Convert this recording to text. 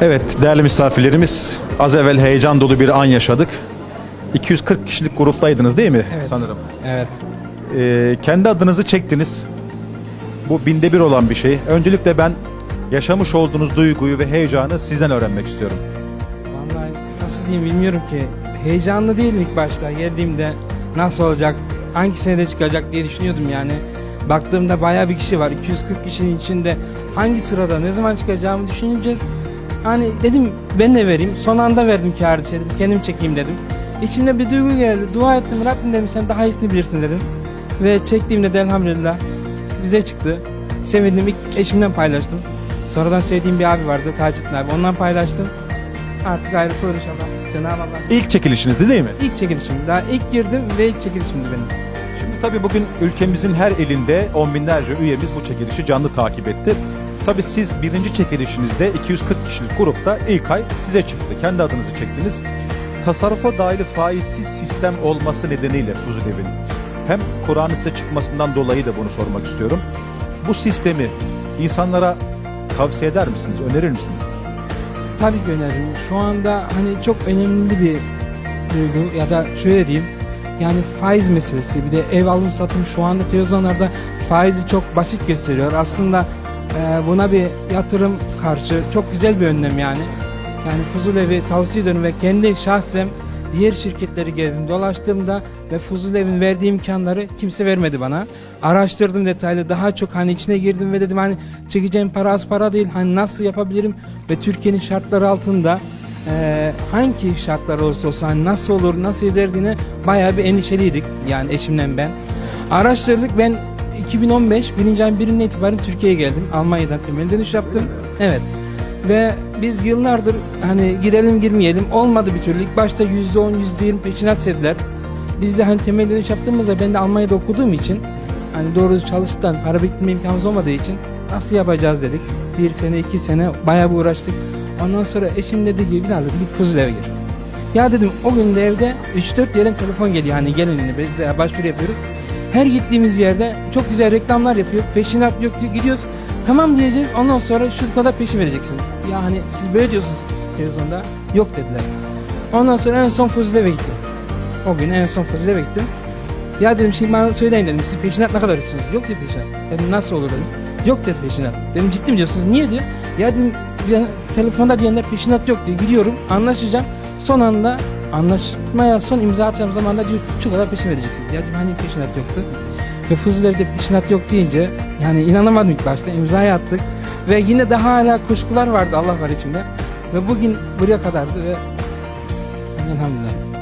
Evet değerli misafirlerimiz az evvel heyecan dolu bir an yaşadık. 240 kişilik gruptaydınız değil mi Evet. sanırım? Evet. Ee, kendi adınızı çektiniz. Bu binde bir olan bir şey. Öncelikle ben yaşamış olduğunuz duyguyu ve heyecanı sizden öğrenmek istiyorum. Vallahi nasıl diyeyim bilmiyorum ki. Heyecanlı değilim ilk başta. Geldiğimde nasıl olacak, hangi senede çıkacak diye düşünüyordum yani. Baktığımda bayağı bir kişi var. 240 kişinin içinde hangi sırada ne zaman çıkacağımı düşüneceğiz. Hani dedim ben de vereyim. Son anda verdim şey dedim. Kendim çekeyim dedim. İçimde bir duygu geldi. Dua ettim. Rabbim dedim sen daha iyisini bilirsin dedim. Ve çektiğimde de elhamdülillah bize çıktı. Sevindim. İlk eşimden paylaştım. Sonradan sevdiğim bir abi vardı Taceddin abi. Ondan paylaştım. Artık ayrısı olur inşallah. Cenab-ı Allah. İlk çekilişinizdi değil mi? İlk çekilişim. Daha ilk girdim ve ilk çekilişimdi benim. Şimdi tabii bugün ülkemizin her elinde on binlerce üyemiz bu çekilişi canlı takip etti. Tabii siz birinci çekilişinizde 240 kişilik grupta ilk ay size çıktı. Kendi adınızı çektiniz. Tasarrufa dair faizsiz sistem olması nedeniyle Fuzulev'in hem Kur'an'ın size çıkmasından dolayı da bunu sormak istiyorum. Bu sistemi insanlara tavsiye eder misiniz, önerir misiniz? Tabii ki öneririm. Şu anda hani çok önemli bir duygu ya da şöyle diyeyim. Yani faiz meselesi bir de ev alım satım şu anda televizyonlarda faizi çok basit gösteriyor. Aslında buna bir yatırım karşı çok güzel bir önlem yani. Yani Fuzulevi tavsiye ediyorum ve kendi şahsem diğer şirketleri gezdim dolaştığımda ve Fuzulevi'nin verdiği imkanları kimse vermedi bana. Araştırdım detaylı daha çok hani içine girdim ve dedim hani çekeceğim para az para değil hani nasıl yapabilirim ve Türkiye'nin şartları altında eee, hangi şartlar olursa olsun hani nasıl olur nasıl ederdiğine bayağı bir endişeliydik yani eşimle ben. Araştırdık ben 2015 birinci ayın birinden itibaren Türkiye'ye geldim. Almanya'dan temel dönüş yaptım. Evet. Ve biz yıllardır hani girelim girmeyelim olmadı bir türlü. İlk başta %10 %20 peşinat istediler. Biz de hani temel dönüş yaptığımızda ben de Almanya'da okuduğum için hani doğru çalıştıktan para biriktirme imkanımız olmadığı için nasıl yapacağız dedik. Bir sene iki sene bayağı uğraştık. Ondan sonra eşim dedi ki Bilal dedi git Fuzulev'e gir. Ya dedim o gün de evde 3-4 yerden telefon geliyor hani gelin biz başvuru yapıyoruz. Her gittiğimiz yerde çok güzel reklamlar yapıyor. Peşinat yok diyor gidiyoruz. Tamam diyeceğiz ondan sonra şu kadar peşin vereceksin. Ya hani siz böyle diyorsunuz televizyonda. Yok dediler. Ondan sonra en son Fuzulev'e gittim. O gün en son Fuzulev'e gittim. Ya dedim şimdi bana söyleyin dedim siz peşinat ne kadar istiyorsunuz? Yok dedi peşinat. Dedim nasıl olur dedim. Yok dedi peşinat. Dedim ciddi mi diyorsunuz? Niye diyor? Ya dedim "Ya telefonda diyenler peşinat yok diyor. Gidiyorum anlaşacağım. Son anda anlaşmaya son imza atacağım zaman da diyor şu kadar peşin vereceksin. Ya dedim hani peşinat yoktu. Ve Fuzulev'de peşinat yok deyince yani inanamadım ilk başta imzayı attık. Ve yine daha hala kuşkular vardı Allah var içimde. Ve bugün buraya kadardı ve elhamdülillah.